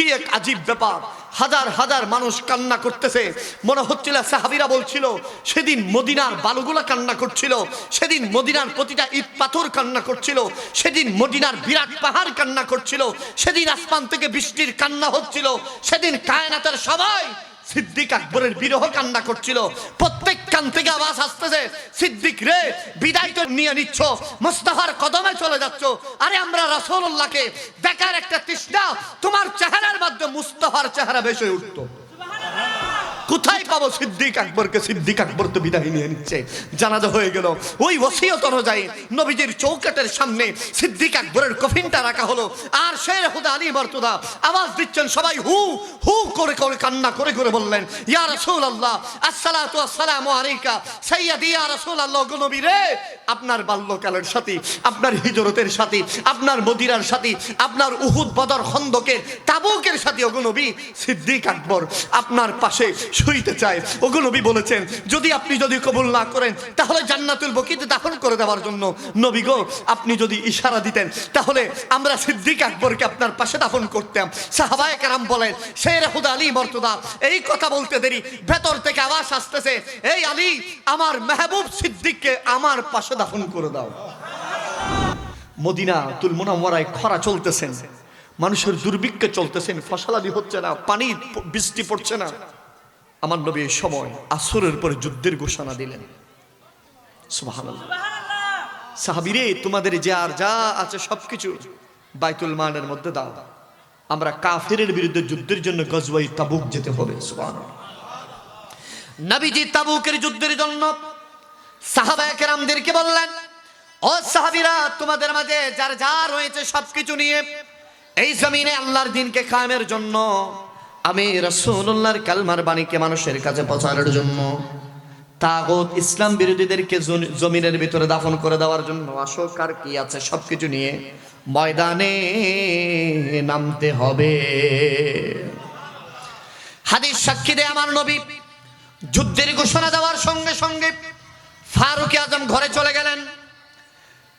কি এক আজীব ব্যাপার? হাজার হাজার মানুষ কান্না করতেছে। মনে হচ্ছিল সাহাবিরা বলছিল, সেদিন মদিনার বালুগুলা কান্না করছিল, সেদিন মদিনার প্রতিটা ইট পাথর কান্না করছিল, সেদিন মদিনার বিরাট পাহাড় কান্না করছিল, সেদিন আসমান থেকে বৃষ্টির কান্না হচ্ছিল, সেদিন কায়নাতের সবাই সিদ্দিক আকবরের বিরহ কান্না করছিল। প্রত্যেক কান থেকে আওয়াজ আসতেছে, সিদ্দিক রে, বিদায় তো নিয়ে নিচ্ছ, মুস্তাফার কদমে চলে যাচ্ছ। আরে আমরা রাসূলুল্লাহকে দেখার একটা তৃষ্ণা তোমার চেহারার মাধ্যমে মুস্তাফার চেহারা ভেসে উঠতো। কোথায় পাবো? সিদ্দিক আকবরকে, সিদ্দিক আকবর তো বিদায় নিয়ে নিচ্ছে। জানাজা হয়ে গেল। ওই ওসিয়ত অনুযায়ী নবীজির চৌকাটের সামনে সিদ্দিক আকবরের কফিনটা রাখা হলো। আর শের হুদা আলী বর্তদা আওয়াজ দিচ্ছেন সবাই হু হু করে করে কান্না করে করে বললেন, ইয়া রাসূল আল্লাহ আসসালাতু আসসালামু আলাইকা, সাইয়্যিদি, ইয়া রাসূল আল্লাহ গো নবী রে! আপনার বাল্যকালের সাথী, আপনার হিজরতের সাথী, আপনার মদিরার সাথী, আপনার উহুদ বদর খন্দকের তাবুকের সাথী ওগো নবী। সিদ্দিক আকবর আপনার পাশে শুইতে চায় ওগো নবী বলেছেন, যদি আপনি যদি কবুল না করেন, তাহলে জান্নাতুল বকিতে দাফন করে দেওয়ার জন্য। নবী গো, আপনি যদি ইশারা দিতেন, তাহলে আমরা সিদ্দিক আকবরকে আপনার পাশে দাফন করতাম। সাহাবায়ে কেরাম বলেন, শের হুদা আলী মর্তদা, এই কথা বলতে দেরি, ভেতর থেকে আওয়াজ আসতেছে, এই আলী, আমার মেহবুব সিদ্দিককে আমার পাশে দাফন করে দাও। মদিনা তুল মুনাওয়ারায় খরা চলতেছেন মানুষের দুর্ভিক্ষে চলতেছেন ফসলাদি হচ্ছে না পানি বৃষ্টি পড়ছে না। আমার নবী এই সময় আসরের পরে যুদ্ধের ঘোষণা দিলেন। সাহাবিরে, তোমাদের যে আর যা আছে সবকিছু বাইতুল মানের মধ্যে দাও। আমরা কাফেরের বিরুদ্ধে যুদ্ধের জন্য গজওয়াই তাবুক যেতে হবে, সুবহানাল্লাহ। নবীজি তাবুকের যুদ্ধের জন্য সাহাবায়ে কেরামদেরকে বললেন, ও সাহাবিরা, তোমাদের মাঝে যার যা রয়েছে সবকিছু নিয়ে এই জমিনে আল্লাহর দিনকে কায়েমের জন্য আমি রাসূলুল্লাহর কালমার বাণীকে মানুষের কাছে পৌঁছানোর জন্য, তাগত ইসলাম বিরোধীদেরকে জমিনের ভিতরে দাফন করে দেওয়ার জন্য আসো কার কি আছে সবকিছু নিয়ে ময়দানে নামতে হবে। হাদিস সাক্ষী দেয় আমার নবী, যুদ্ধের ঘোষণা দেওয়ার সঙ্গে সঙ্গে ফারুক আজম ঘরে চলে গেলেন।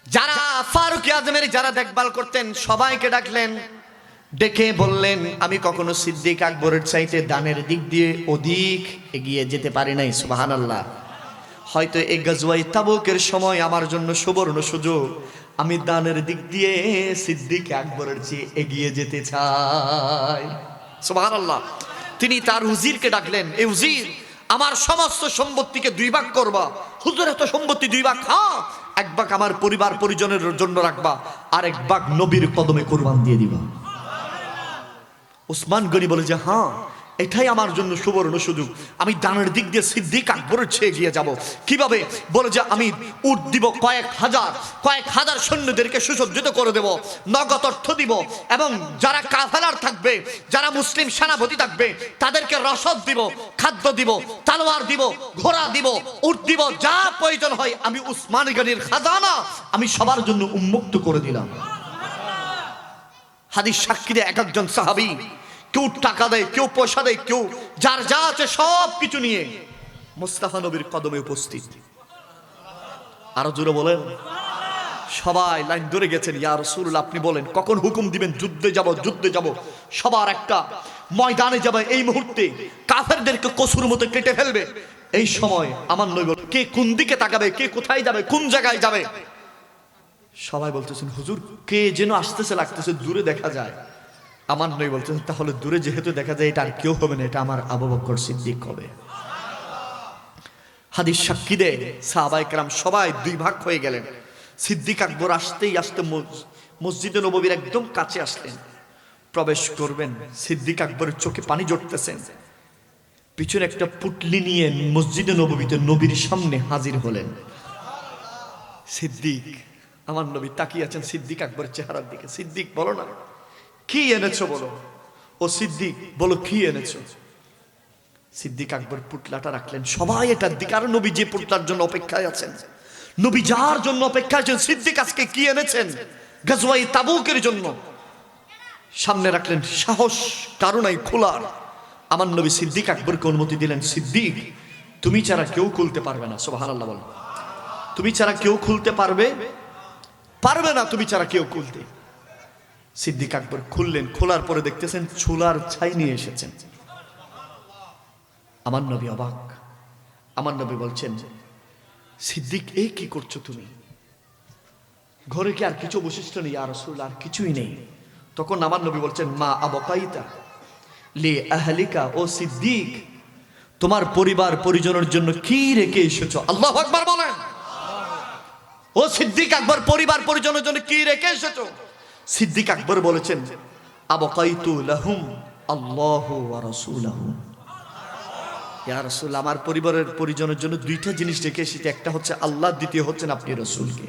যারা ফারুক আজমের যারা দেখভাল করতেন, সবাইকে ডাকলেন ডেকে বললেন, আমি কখনো সিদ্দিক আকবরের চাইতে দানের দিক দিয়ে অধিক এগিয়ে যেতে পারি নাই সুবাহান আল্লাহ হয়তো এই গজওয়াই তাবুকের সময় আমার জন্য সুবর্ণ সুযোগ। আমি দানের দিক দিয়ে সিদ্দিক আকবরের চেয়ে এগিয়ে যেতে চাই। সুবাহান আল্লাহ তিনি তার হুজিরকে ডাকলেন, এ উজির, আমার সমস্ত সম্পত্তিকে দুই ভাগ করবা। হুজুর, এত সম্পত্তি দুই ভাগ হ্যাঁ এক ভাগ আমার পরিবার পরিজনের জন্য রাখবা। আর এক ভাগ নবীর কদমে কোরবান দিয়ে দিবা। ওসমান গনি বলে যে হ্যাঁ এটাই আমার জন্য সুবর্ণ সুযোগ। আমি দানের দিক দিয়ে সিদ্দিক আকবরের ছেয়ে গিয়ে যাব। কীভাবে? বলে যে, আমি উট দিব, কয়েক হাজার কয়েক হাজার সৈন্যদেরকে সুসজ্জিত করে দেব, নগদ অর্থ দিব এবং যারা কাফেলার থাকবে, যারা মুসলিম সেনাপতি থাকবে, তাদেরকে রসদ দিব, খাদ্য দিব, তালোয়ার দিব, ঘোড়া দিব, উট দিব, যা প্রয়োজন হয়, আমি উসমান গনির খাজানা আমি সবার জন্য উন্মুক্ত করে দিলাম। হাদিস সাক্ষী দেয় এক একজন সাহাবি কেউ টাকা দেয়, কেউ পয়সা দেয়, কেউ যার যা আছে সব কিছু নিয়ে মুস্তাফা নবীর কদমে উপস্থিত। আরও জোরে বলেন। সবাই লাইন ধরে গেছেন, ইয়া রসুল আপনি বলেন, কখন হুকুম দিবেন? যুদ্ধে যাব যুদ্ধে যাব। সবার একটা ময়দানে যাবে এই মুহূর্তে। কাফেরদেরকে কসুর মতো কেটে ফেলবে। এই সময় আমার নই বল কে কোন দিকে তাকাবে? কে কোথায় যাবে? কোন জায়গায় যাবে? সবাই বলতেছেন, হুজুর, কে যেন আসতেছে, লাগতেছে, দূরে দেখা যায়। আমার নই বলতেছেন তাহলে দূরে যেহেতু দেখা যায়, এটা আর কেউ হবে না, এটা আমার আবু বকর সিদ্দিক হবে। হাদিস সাক্ষী দেয় সাহাবাই কালাম সবাই দুই ভাগ হয়ে গেলেন। সিদ্দিক আকবর আসতেই আসতে মসজিদে নববীর একদম কাছে আসলেন। প্রবেশ করবেন, সিদ্দিক আকবরের চোখে পানি জড়তেছেন পিছনে একটা পুটলি নিয়ে মসজিদে নববীতে নবীর সামনে হাজির হলেন। সিদ্দিক, আমার নবী তাকিয়ে আছেন সিদ্দিক আকবরের চেহারার দিকে। সিদ্দিক, বলো না। কি এনেছো বলো? ও সিদ্দিক, বলো কি এনেছো? সিদ্দিক আকবর পুটলাটা রাখলেন সবাই এটার দিকে। আর নবী যে পুটলার জন্য অপেক্ষায় আছেন। নবী যার জন্য অপেক্ষায় আছেন, সিদ্দিক আজকে কি এনেছেন? গাজওয়াই তাবুকের জন্য। সামনে রাখলেন সাহস, কারণাই খোলার আমার নবী সিদ্দিক আকবরকে অনুমতি দিলেন, সিদ্দিক, তুমি ছাড়া কেউ খুলতে পারবে না। সুবহানাল্লাহ বলো তুমি ছাড়া কেউ খুলতে পারবে? পারবে না তুমি ছাড়া কেউ খুলতে। সিদ্দিক আকবর খুললেন, খোলার পরে দেখতেছেন চুলার ছাই নিয়ে এসেছেন। আমার নবী অবাক। আমার নবী বলছেন, সিদ্দিক, এই কি করছ তুমি? ঘরে কি আর কিছু বৈশিষ্ট্য নেই? আর রসুল আর কিছুই নেই। তখন আমার নবী বলছেন, মা আবকাইতা লে আহলিকা, ও সিদ্দিক, তোমার পরিবার পরিজনের জন্য কি রেখে এসেছ? আল্লাহ আকবার বলেন। ও সিদ্দিক আকবর, পরিবার পরিজনের জন্য কি রেখে এসেছ? সিদ্দিক আকবর বলেছেন আমার পরিবারের পরিজনের জন্য দুইটা জিনিস রেখে এসেছি। একটা হচ্ছে আল্লাহ, দ্বিতীয় হচ্ছেন আপনি রসুলকে।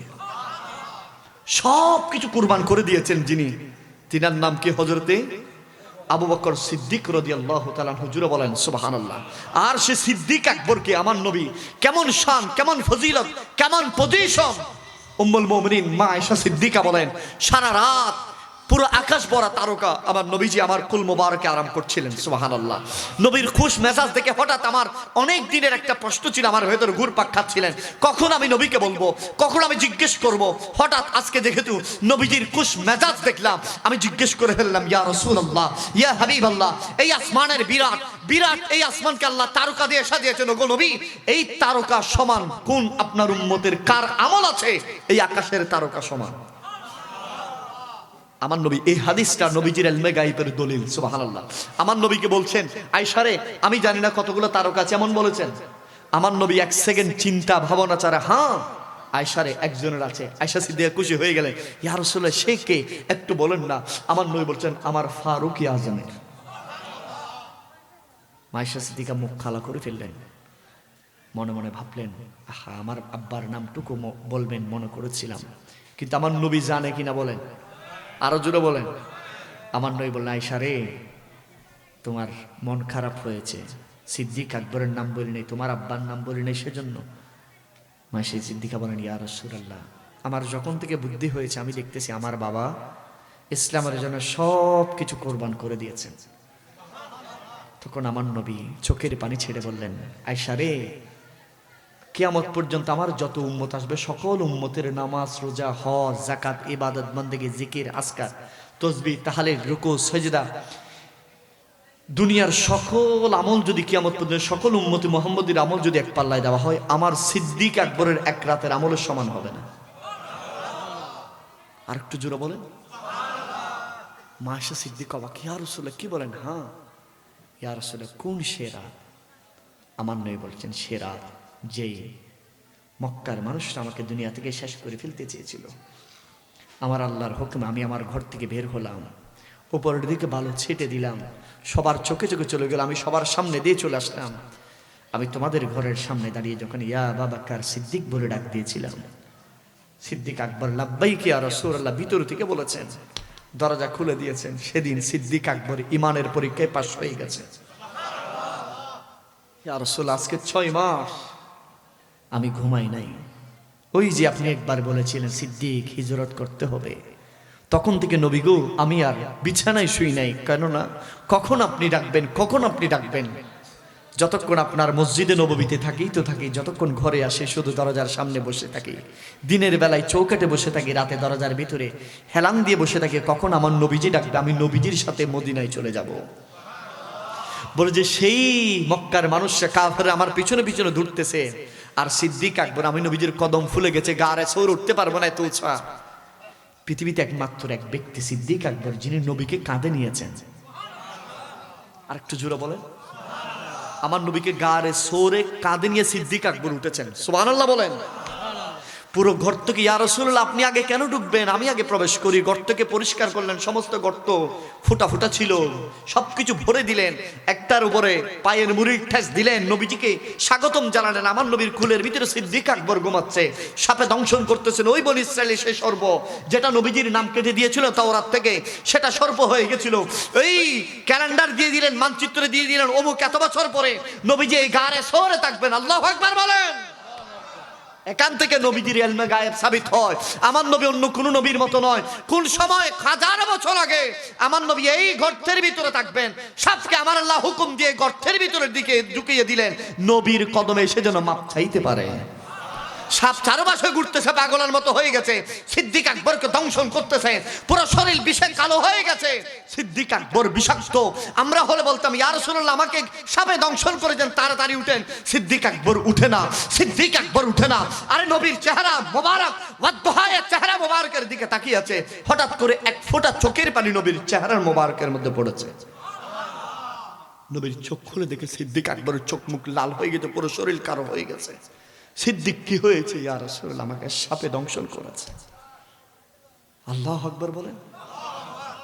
সব কিছু কুরবান করে দিয়েছেন যিনি। তিনার নাম কি হজরতে আবু বকর সিদ্দিক রদি আল্লাহ তালান হুজুরে বলেন সুবাহান আল্লাহ আর সে সিদ্দিক আকবরকে, আমার নবী, কেমন শান, কেমন ফজিলত, কেমন পজিশন উম্মুল মোমিনিন মা আয়েশা সিদ্দিকা বলেন সারা রাত পুরো আকাশ ভরা তারকা আমার নবীজি আমার কুল মোবারকে আরাম করছিলেন সুবাহান আল্লাহ নবীর খুশ মেজাজ দেখে হঠাৎ আমার অনেক দিনের একটা প্রশ্ন ছিল, আমার ভেতরে ঘুরপাক খাচ্ছিলেন। কখন আমি নবীকে বলব? কখন আমি জিজ্ঞেস করব? হঠাৎ আজকে যেহেতু নবীজির খুশ মেজাজ দেখলাম, আমি জিজ্ঞেস করে ফেললাম, ইয়া রসুল আল্লাহ ইয়া হাবিব আল্লাহ এই আসমানের বিরাট বিরাট এই আসমানকে আল্লাহ তারকা দিয়ে সাজিয়েছেন ওগো নবী, এই তারকা সমান, কোন আপনার উম্মতের কার আমল আছে? এই আকাশের তারকা সমান। আমার নবী, এই হাদিসটা নবীজির এলমে গাইবের দলিল, সুবহানাল্লাহ। আমার নবীকে বলছেন, আয়সারে, আমি জানি না কতগুলো তারকা আছে, এমন বলেছেন। আমার নবী এক সেকেন্ড চিন্তা, ভাবনা ছাড়া হ্যাঁ আয়সারে একজনের আছে। আয়সা সিদ্দিকা খুশি হয়ে গেলে ইয়া রাসূলুল্লাহ, সে কে? একটু বলেন না। আমার নবী বলছেন, আমার ফারুকি আজমের মাইশা সিদ্দিকা মুখ খালা করে ফেললেন। মনে মনে ভাবলেন, আহা, আমার আব্বার নামটুকু বলবেন, মনে করেছিলাম। কিন্তু আমার নবী জানে কিনা বলেন আরও জোরে বলেন। আমার নবী বললেন আয়সা রে, তোমার মন খারাপ হয়েছে। সিদ্দিক আকবরের নাম বলি নেই, তোমার আব্বার নাম বলি নেই সেজন্য। মাসি সিদ্দিকা বলেন, ইয়া রাসূলুল্লাহ, আমার যখন থেকে বুদ্ধি হয়েছে, আমি দেখতেছি আমার বাবা ইসলামের জন্য সব কিছু কোরবান করে দিয়েছেন। তখন আমার নবী চোখের পানি ছেড়ে বললেন আয়সা রে কিয়ামত পর্যন্ত আমার যত উম্মত আসবে, সকল উম্মতের নামাজ, রোজা, হজ জাকাত ইবাদত, বন্দেগী, জিকির আসকার তসবি তাহলে রুকু, সজদা, দুনিয়ার সকল আমল যদি কিয়ামত পর্যন্ত, সকল উম্মতি মোহাম্মদের আমল যদি এক পাল্লায় দেওয়া হয়, আমার সিদ্দিক আকবরের এক রাতের আমলের সমান হবে না। আর একটু জোরে বলেন। মাসা সিদ্দিক অবাক ইয়া রসুল্লাহ কি বলেন? হ্যাঁ। ইয়া রসুল্লাহ কোন সে রাত? আমার নয় বলছেন, সে রাত। যেই মক্কার মানুষরা আমাকে দুনিয়া থেকে শেষ করে ফেলতে চেয়েছিল। আমার আল্লাহর হুকুম, আমি আমার ঘর থেকে বের হলাম। উপরের দিকে বালু ছেটে দিলাম। সবার চোখে চোখে চলে গেল, আমি সবার সামনে দিয়ে চলে আসলাম। আমি তোমাদের ঘরের সামনে দাঁড়িয়ে যখন ইয়া বাবাকার সিদ্দিক বলে ডাক দিয়েছিলাম, সিদ্দিক আকবর লাব্বাই কি আর রসুল্লাহ ভিতর থেকে বলেছেন, দরজা খুলে দিয়েছেন, সেদিন সিদ্দিক আকবর ইমানের পরীক্ষায় পাশ হয়ে গেছে। রসুল, আজকে ছয় মাস আমি ঘুমাই নাই। ওই যে আপনি একবার বলেছিলেন, সিদ্দিক, হিজরত করতে হবে। তখন থেকে নবী গো, আমি আর বিছানায় শুই নাই। কেননা, কখন আপনি ডাকবেন, কখন আপনি ডাকবেন? যতক্ষণ আপনার মসজিদে নববীতে থাকি তো থাকি, যতক্ষণ ঘরে আসে শুধু দরজার সামনে বসে থাকি। দিনের বেলায় চৌকাটে বসে থাকি, রাতে দরজার ভিতরে হেলান দিয়ে বসে থাকি, কখন আমার নবীজি ডাকবে, আমি নবীজির সাথে মদিনায় চলে যাব। বলে যে, সেই মক্কার মানুষরা কাফের আমার পিছনে পিছনে দৌড়তেছে। আর সিদ্দিক আকবর, আমি নবীজির কদম ফুলে গেছে, গারে সৌর উঠতে পারব না এত উৎসাহ পৃথিবীতে একমাত্র এক ব্যক্তি সিদ্দিক আকবর, যিনি নবীকে কাঁধে নিয়েছেন। আর একটু জোরে বলেন। আমার নবীকে গারে সোরে কাঁধে নিয়ে সিদ্দিক আকবর উঠেছেন। সুবহানাল্লাহ বলেন। পুরো গর্তকে ইয়া রাসূলুল্লাহ, আপনি আগে কেন ঢুকবেন আমি আগে প্রবেশ করি। গর্তকে পরিষ্কার করলেন, সমস্ত গর্ত ফুটা ফুটা ছিল। সবকিছু ভরে দিলেন, একটার উপরে পায়ের মুড়ির ঠেস দিলেন। নবীজিকে স্বাগতম জানালেন, আমার নবীর কুলের ভিতরে সিদ্দিক আকবর ঘুমাচ্ছে। সাপে দংশন করতেছেন, ওই বন ইসরায়েলের সেই সর্ব যেটা নবীজির নাম কেটে দিয়েছিল তাওরাত থেকে, সেটা সর্প হয়ে গেছিল। এই ক্যালেন্ডার দিয়ে দিলেন, মানচিত্র দিয়ে দিলেন, অমুক এত বছর পরে নবীজি এই গারে শহরে থাকবেন। আল্লাহ আকবার বলেন। এখান থেকে নবীজির এলমে গায়েব সাবিত হয়। আমার নবী অন্য কোন নবীর মতো নয়। কোন সময়, হাজার বছর আগে আমার নবী এই গর্তের ভিতরে থাকবেন। সাপকে আমার আল্লাহ হুকুম দিয়ে গর্তের ভিতরের দিকে ঢুকিয়ে দিলেন। নবীর কদমে সে যেন মাপ চাইতে পারে। সাপ চারপাশে ঘুরতেছে, পাগলের মতো হয়ে গেছে। সিদ্দিক আকবরকে দংশন করতেছে, পুরো শরীর বিষে কালো হয়ে গেছে। সিদ্দিক আকবর বিষাক্ত। আমরা হলে বলতাম, ইয়া রাসূলুল্লাহ, আমাকে সাপে দংশন করেছেন তাড়াতাড়ি উঠেন। সিদ্দিক আকবর উঠে না, সিদ্দিক আকবর উঠে না। আরে নবীর চেহারা মোবারক, ওয়াদ্দুহায় চেহারা মোবারকের দিকে তাকিয়ে আছে। হঠাৎ করে এক ফোঁটা চোখের পানি নবীর চেহারার মোবারকের মধ্যে পড়েছে। নবীর চোখ খুলে দেখে সিদ্দিক আকবরের চোখ মুখ লাল হয়ে গেছে, পুরো শরীর কারও হয়ে গেছে। সিদ্দিক কি হয়েছে? ইয়া রাসূলুল্লাহ, আমাকে সাপে দংশন করেছে। আল্লাহ আকবর বলেন।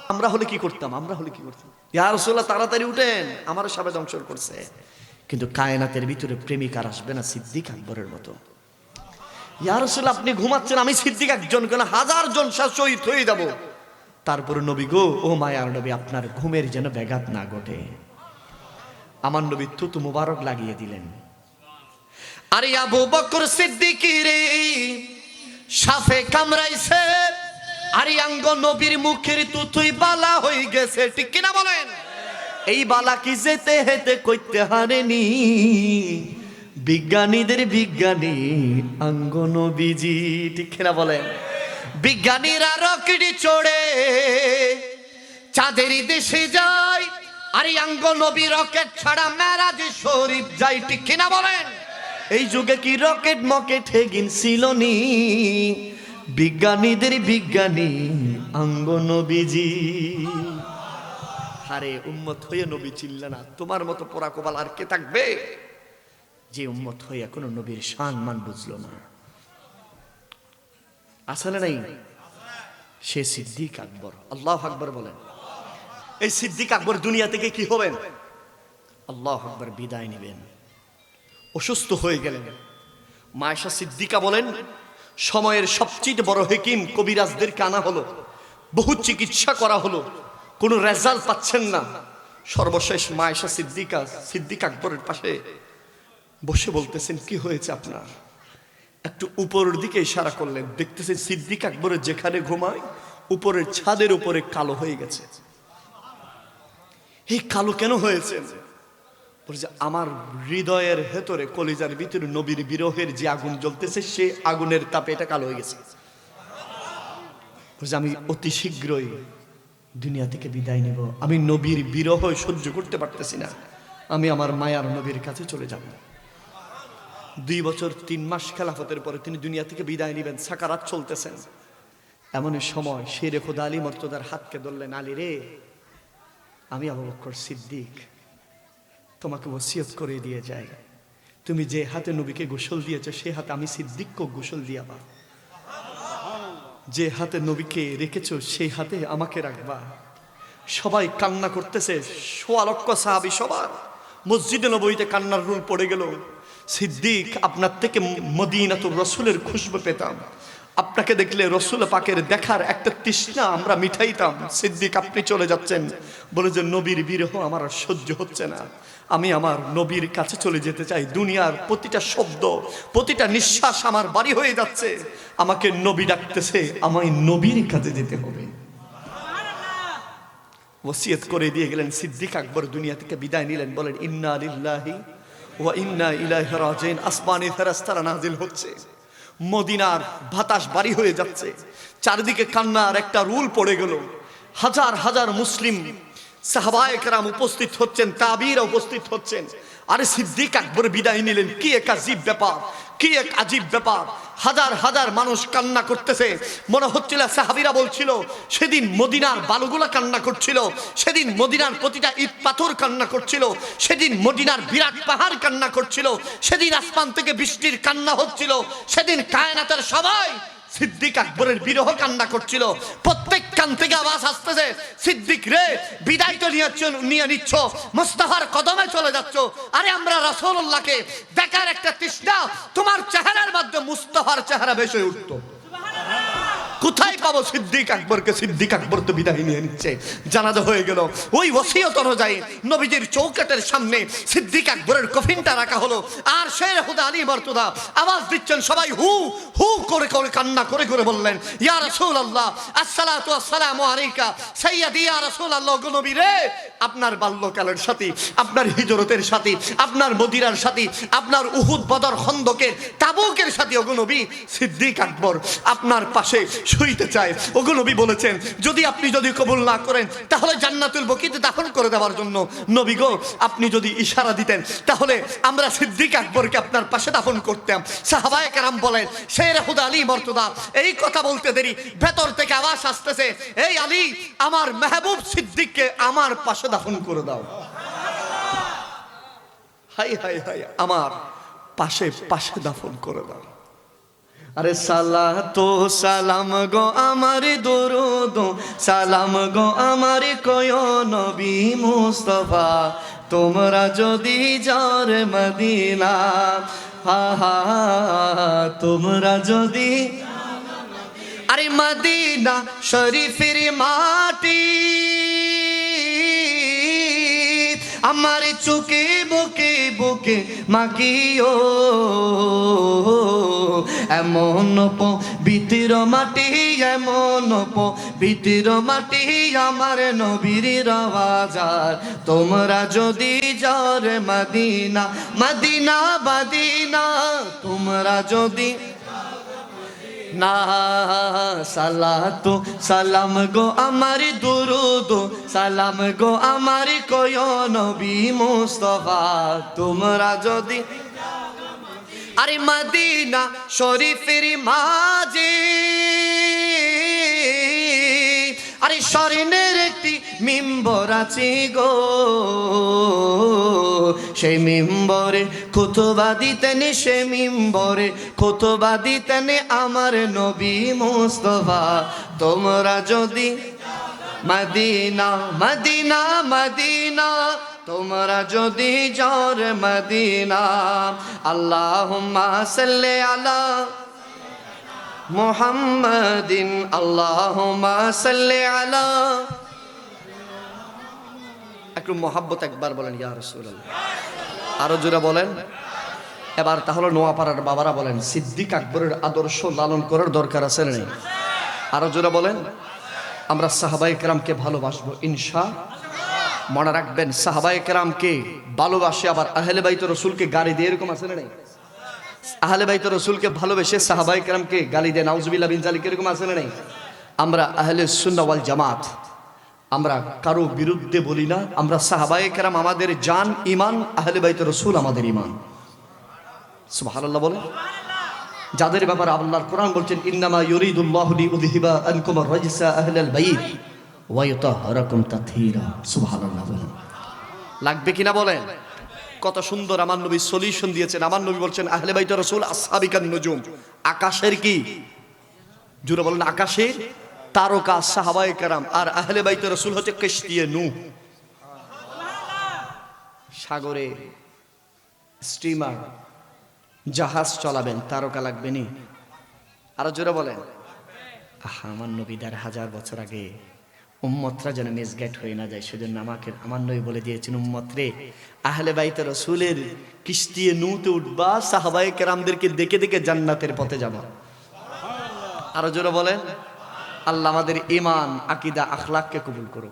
আমরা হলে কি করতাম? আমরা হলে কি করতাম? ইয়া রাসূলুল্লাহ, তাড়াতাড়ি উঠেন। আমারও সাপে দংশন করছে। কিন্তু কায়নাতের ভিতরে প্রেমিকার আসবে না সিদ্দিক আকবরের মতো। ইয়া আপনি ঘুমাচ্ছেন, আমি সিদ্দিক একজন কেন হাজার জন শাহ শহীদ হয়ে যাব। তারপরে নবী গো, ও মায়ার নবী, আপনার ঘুমের যেন ব্যাঘাত না ঘটে। আমার নবী থুতু মুবারক লাগিয়ে দিলেন। আরে আবু বকর সিদ্দিক রে, সাফে কামড়াইছে। আরে আঙ্গ নবীর মুখের তুতুই বালা হয়ে গেছে, ঠিক কিনা বলেন? এই বালা কি যেতে হেতে কইতে হারেনি? বিজ্ঞানীদের বিজ্ঞানী আঙ্গ নবীজি, ঠিক কিনা বলেন? বিজ্ঞানীরা রকেটে চড়ে, চাঁদের দেশে যায়। আরে আঙ্গ নবী রকেট ছাড়া মেরাজ শরীফ যাই ঠিক কিনা বলেন? এই যুগে কি রকেট মকেট হেগিন ছিল নি বিজ্ঞানীদের বিজ্ঞানী আঙ্গ নবীজি আরে, উম্মত হয়ে নবী চিল্লা না, তোমার মতো পোড়া কোবাল আর কে থাকবে? যে উম্মত হয়ে এখনও নবীর সম্মান বুঝলো না। আসলে নাই? সে সিদ্দিক আকবর। আল্লাহ আকবর বলেন। এই সিদ্দিক আকবর দুনিয়া থেকে কি হবেন? আল্লাহ আকবর বিদায় নেবেন। অসুস্থ হয়ে গেলেন। মায়েশা সিদ্দিকা বলেন, সময়ের সবচেয়ে বড় হেকিম কবিরাজদেরকে আনা হলো। বহু চিকিৎসা করা হলো, কোনো রেজাল্ট পাচ্ছেন না। সর্বশেষ মায়েশা সিদ্দিকা, সিদ্দিক আকবরের পাশে বসে বলতেছেন, কি হয়েছে আপনার? একটু উপরের দিকে ইশারা করলেন, দেখতেছেন সিদ্দিক আকবরের যেখানে ঘুমায়, উপরের ছাদের উপরে কালো হয়ে গেছে। এই কালো কেন হয়েছে? বলছে আমার হৃদয়ের ভেতরে কলিজার ভিতরে নবীর বিরহের যে আগুন জ্বলতেছে, সে আগুনের তাপে এটা কালো হয়ে গেছে। বলছে আমি অতি শীঘ্রই দুনিয়া থেকে বিদায় নেব। আমি নবীর বিরহ সহ্য করতে পারতেছি না। আমি আমার মায়ার নবীর কাছে চলে যাব। দুই বছর, তিন মাস খেলাফতের পরে তিনি দুনিয়া থেকে বিদায় নেবেন, সাকারাত চলতেছেন। এমন সময় শেরে খোদা আলী মর্তদার হাতকে ধরলেন, আলী রে, আমি আবু বকর সিদ্দিক তোমাকে ওসিয়ত করে দিয়ে যায়। তুমি যে হাতে নবীকে গোসল দিয়েছ, সে হাতে আমি সিদ্দিককে গোসল দিয়াবা যে হাতে নবীকে রেখেছো সেই হাতে আমাকে রাখবা। সবাই কান্না করতেছে, সোয়া লক্ষ সাহাবি সবার। মসজিদে নবীতে কান্নার রুল পড়ে গেল। সিদ্দিক, আপনার থেকে মদিনাতুর রসুলের খুশবু পেতাম। আপনাকে দেখলে রসুল পাকের দেখার একটা তৃষ্ণা আমরা মিঠাইতাম। সিদ্দিক, আপনি চলে যাচ্ছেন। বলে যে, নবীর বিরহ আমার সহ্য হচ্ছে না। আমি আমার নবীর কাছে চলে যেতে চাই। দুনিয়ার প্রতিটা শব্দ, প্রতিটা নিঃশ্বাস আমার বাড়ি হয়ে যাচ্ছে। আমাকে নবী ডাকতেছে, আমায় নবীর কাছে যেতে হবে। ওসিয়ত করে দিয়ে গেলেন, সিদ্দিক আকবর দুনিয়া থেকে বিদায় নিলেন, বলেন, ইন্না লিল্লাহি ওয়া ইন্না ইলাইহি রাজিউন। আসমানে ফেরেশতারা নাজিল হচ্ছে। মদিনার বাতাস বাড়ি হয়ে যাচ্ছে। চারিদিকে কান্নার একটা রুল পড়ে গেল। হাজার হাজার মুসলিম সাহাবায়করাম উপস্থিত হচ্ছেন, তাবিরা উপস্থিত হচ্ছেন। আরে সিদ্দিক আকবর বিদায় নিলেন, কি এক আজীব ব্যাপার, কি এক আজীব ব্যাপার। হাজার হাজার মানুষ কান্না করতেছে। মনে হচ্ছিল, সাহাবিরা বলছিল, সেদিন মদিনার বালুগুলা কান্না করছিল, সেদিন মদিনার প্রতিটা ইট পাথর কান্না করছিল, সেদিন মদিনার বিরাট পাহাড় কান্না করছিল, সেদিন আসমান থেকে বৃষ্টির কান্না হচ্ছিল, সেদিন কায়নাতের সবাই সিদ্দিক আকবরের বিরহ কান্না করছিল। প্রত্যেক কান থেকে আওয়াজ আসতেছে, সিদ্দিক রে, বিদায় তো নিয়ে নিচ্ছ, মুস্তাফার কদমে চলে যাচ্ছ। আরে আমরা রাসূলুল্লাহকে দেখার একটা তৃষ্ণা তোমার চেহারার মাধ্যমে মুস্তাফার চেহারা বেশি উঠতো। কোথায় পাবো সিদ্দিক আকবরকে? সিদ্দিক আকবর তো বিদায় নিয়ে নিচ্ছে। জানাজা হয়ে গেল। ওই ওসিয়ত অনুযায়ী নবীজির চৌকাটের সামনে সিদ্দিক আকবরের কফিনটা রাখা হলো। আর শের হুদা আলী মর্তুদা আওয়াজ দিচ্ছেন সবাই হু হু করে করে কান্না করে করে বললেন, ইয়া রাসূল আল্লাহ আসসালাতু আসসালামু আলাইকা, সাইয়্যিদি, ইয়া রাসূল আল্লাহ গো নবী রে! আপনার বাল্যকালের সাথে, আপনার হিজরতের সাথে, আপনার মদিরার সাথে, আপনার উহুদ বদর খন্দকের তাবুকের সাথে ওগো নবী, সিদ্দিক আকবর, আপনার পাশে শুইতে চায়। ওগো নবী বলেছেন, যদি আপনি যদি কবুল না করেন, তাহলে জান্নাতুল বকিতে দাফন করে দেওয়ার জন্য। নবী গো, আপনি যদি ইশারা দিতেন, তাহলে আমরা সিদ্দিক আকবরকে আপনার পাশে দাফন করতাম। সাহাবায়ে কেরাম বলেন, শের হুদা আলী মর্তুদা, এই কথা বলতে দেরি। ভেতর থেকে আওয়াজ আসতেছে, এই আলী, আমার মেহবুব সিদ্দিককে আমার পাশে দাফন করে দাও। হাই হাই হাই আমার পাশে পাশে দাফন করে দাও। আরে সালা তো সালাম গো আমার দরুদ, সালাম গো আমার কয় নবী মুস্তফা, তোমরা যদি যার মদিনা, হা হা, তোমরা যদি আরে মদিনা শরীফের মাটি, আমার চোখে বুকে বুকে মাকিও এমন বিতির মাটি এমন বিতির মাটি আমার নবীর রওয়াজার। তোমরা যদি যার মদিনা মদিনা বাদিনা তোমরা যদি না, সালাতু সালাম গো আমার দুরুদ, সালাম গো আমার কয় নবী মুস্তফা। তোমরা যদি আরে মদিনা শরীফের মাঝে। আরে স্বর্ণের একটি মিম্বর আছে গো। সেই মিম্বরে খুতবা দিতেন, সে মিম্বরে খুতবা দিতেন আমার নবী মুস্তফা। তোমরা যদি মদিনা মদিনা মদিনা। তোমরা যদি জর মদিনা আল্লাহ সাল্লি আলা মোহাম্মদিন আল্লাহ সাল্লি আলা একটু মোহাব্বত একবার বলেন, ইয়া আরও জোরে বলেন। এবার তাহলে নোয়াপাড়ার বাবারা বলেন, সিদ্দিক আকবরের আদর্শ লালন করার দরকার আছে নেই? আরও জোরে বলেন। আমরা সাহাবাই কেরামকে ভালোবাসবো, ইনশা। মনে রাখবেন সাহাবাই কেরামকে ভালোবাসে আবার আহলে বাইত রসুলকে গাড়ি দিয়ে, এরকম আছে না আহলে বাইত রসুলকে ভালোবেসে সাহাবাই কেরামকে গালি দেয় নাউজুবিল্লা বিন জালিক এরকম আছে না আমরা আহলে সুন্না ওয়াল জামাত, আমরা কারও বিরুদ্ধে বলি না, আমরা সাহাবায়ে কেরাম আমাদের জান ইমান আহলে বাইত রসুল আমাদের ইমান সুবহানাল্লাহ বলে যাদের ব্যাপারে আল্লাহর কোরআন বলছেন, ইন্নামা ইউরিদুল্লাহু লিউযহিবা আনকুম আর-রাজসা আহলাল বাইত ওয়া ইউতাহহারাকুম তাতহীরা সুবহানাল্লাহ লাগবে কিনা বলেন? কত সুন্দর আমার নবী সলিউশন দিয়েছেন। আমার নবী বলছেন, আহলে বাইত রাসূল আসহাবিকান নুজুম। আকাশের কি? জুড়ে বলেন, আকাশের তারকা, সাহাবায়ে কেরাম। আর আহলে বাইত রাসূল হচ্ছে কিশতিয়ে নূহ। সাগরে স্টিমার জাহাজ চলাবেন, তারকা লাগবে নি। আরও জোরে বলেন। আমার নবী দেড় হাজার বছর আগে উম্মতরা যেন মিসগাইড হয়ে না যায়, সেজন্য আমাকে আমার নবী বলে দিয়েছেন উম্মতরে আহলে বাইতে রসুলের কিস্তিয়ে নুতে উঠবা সাহাবাই কেরামদেরকে দেখে দেখে জান্নাতের পথে যাবা। আরও জোরে বলেন। আল্লাহ আমাদের ইমান আকিদা, আখলাককে কবুল করুক।